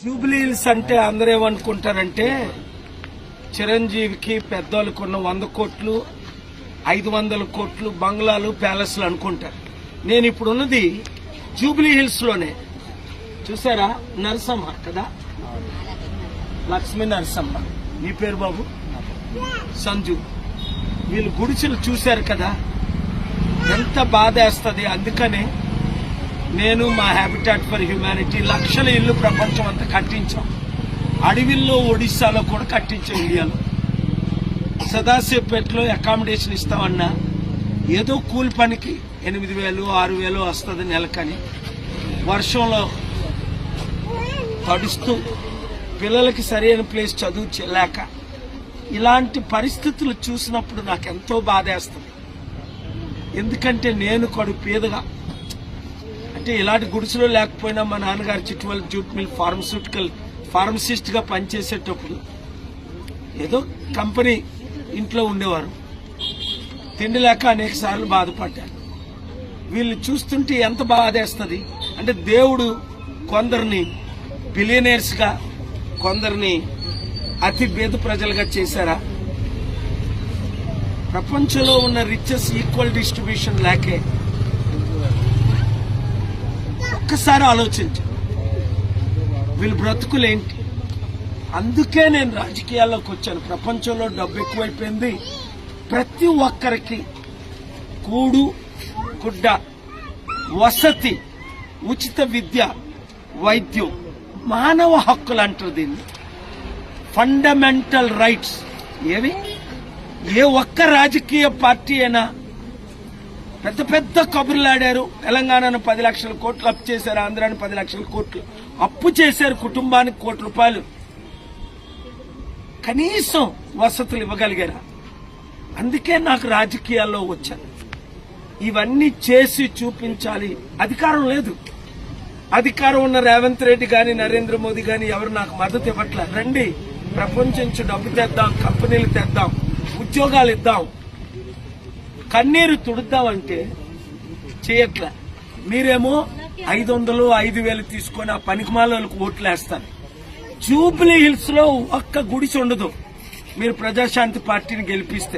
Jubilee hills అంటే అందరూ ఏమనుకుంటారంటే చిరంజీవికి పెద్దోళ్ళకు ఉన్న వంద కోట్లు ఐదు వందల కోట్లు బంగ్లాలు ప్యాలెస్లు అనుకుంటారు. నేను ఇప్పుడున్నది జూబ్లీ లోనే చూసారా? నరసమ్మ కదా? లక్ష్మీ నరసమ్మ నీ పేరు బాబు? సంజు. వీళ్ళు గుడిసెలు చూశారు కదా? ఎంత బాధ అందుకనే నేను మా హ్యాబిటాట్ ఫర్ హ్యుమానిటీ లక్షల ఇల్లు ప్రపంచం అంతా కట్టించాం. అడవిల్లో ఒడిశాలో కూడా కట్టించాం ఇండియాలో. సదాశివపేటలో అకామిడేషన్ ఇస్తామన్నా ఏదో కూలి పనికి ఎనిమిది వేలు ఆరు వేలు వస్తుంది నెలకని. వర్షంలో తడుస్తూ పిల్లలకి సరైన ప్లేస్ చదువు చెల్లాక ఇలాంటి పరిస్థితులు చూసినప్పుడు నాకు ఎంతో బాధేస్తుంది. ఎందుకంటే నేను కొడు పేదగా అంటే ఇలాంటి గుడిసెలో లేకపోయినా మా నాన్నగారు చిట్టువల్ జూట్ మిల్ ఫార్మస్యూటికల్ ఫార్మసిస్ట్గా పనిచేసేటప్పుడు ఏదో కంపెనీ ఇంట్లో ఉండేవారు. తిండి లేక అనేక సార్లు బాధపడ్డారు. వీళ్ళు చూస్తుంటే ఎంత బాధేస్తుంది అంటే దేవుడు కొందరిని బిలియనర్స్గా కొందరిని అతి పేద ప్రజలుగా చేశారా? ప్రపంచంలో ఉన్న రిచెస్ ఈక్వల్ డిస్ట్రిబ్యూషన్ లేకే ఒక్కసారి ఆలోచించు. వీళ్ళు బ్రతుకులేంటి? అందుకే నేను రాజకీయాల్లోకి వచ్చాను. ప్రపంచంలో డబ్బు ఎక్కువైపోయింది. ప్రతి ఒక్కరికి కూడు గుడ్డ వసతి ఉచిత విద్య వైద్యం మానవ హక్కులు అంటారు దీన్ని. ఫండమెంటల్ రైట్స్ ఏవి? ఏ ఒక్క రాజకీయ పార్టీ అయినా పెద్ద పెద్ద కబుర్లాడారు తెలంగాణను పది లక్షల కోట్లు అప్పు చేశారు ఆంధ్రాని పది లక్షల కోట్లు అప్పు చేశారు కుటుంబానికి కోటి రూపాయలు. కనీసం వసతులు ఇవ్వగలిగారా? అందుకే నాకు రాజకీయాల్లో వచ్చాను. ఇవన్నీ చేసి చూపించాలి. అధికారం లేదు. అధికారం ఉన్న రేవంత్ రెడ్డి గాని నరేంద్ర మోదీ గాని ఎవరు నాకు మద్దతు ఇవ్వట్లే. రండి ప్రపంచం డబ్బు తెద్దాం కంపెనీలు తెద్దాం ఉద్యోగాలు ఇద్దాం. కన్నీరు తుడుద్దామంటే చేయట్లే. మీరేమో ఐదు వందలు ఐదు వేలు తీసుకొని ఆ పనికిమాలకు ఓట్లు వేస్తారు జూబ్లీ హిల్స్లో ఒక్క గుడిసి ఉండదు. మీరు ప్రజాశాంతి పార్టీని గెలిపిస్తే.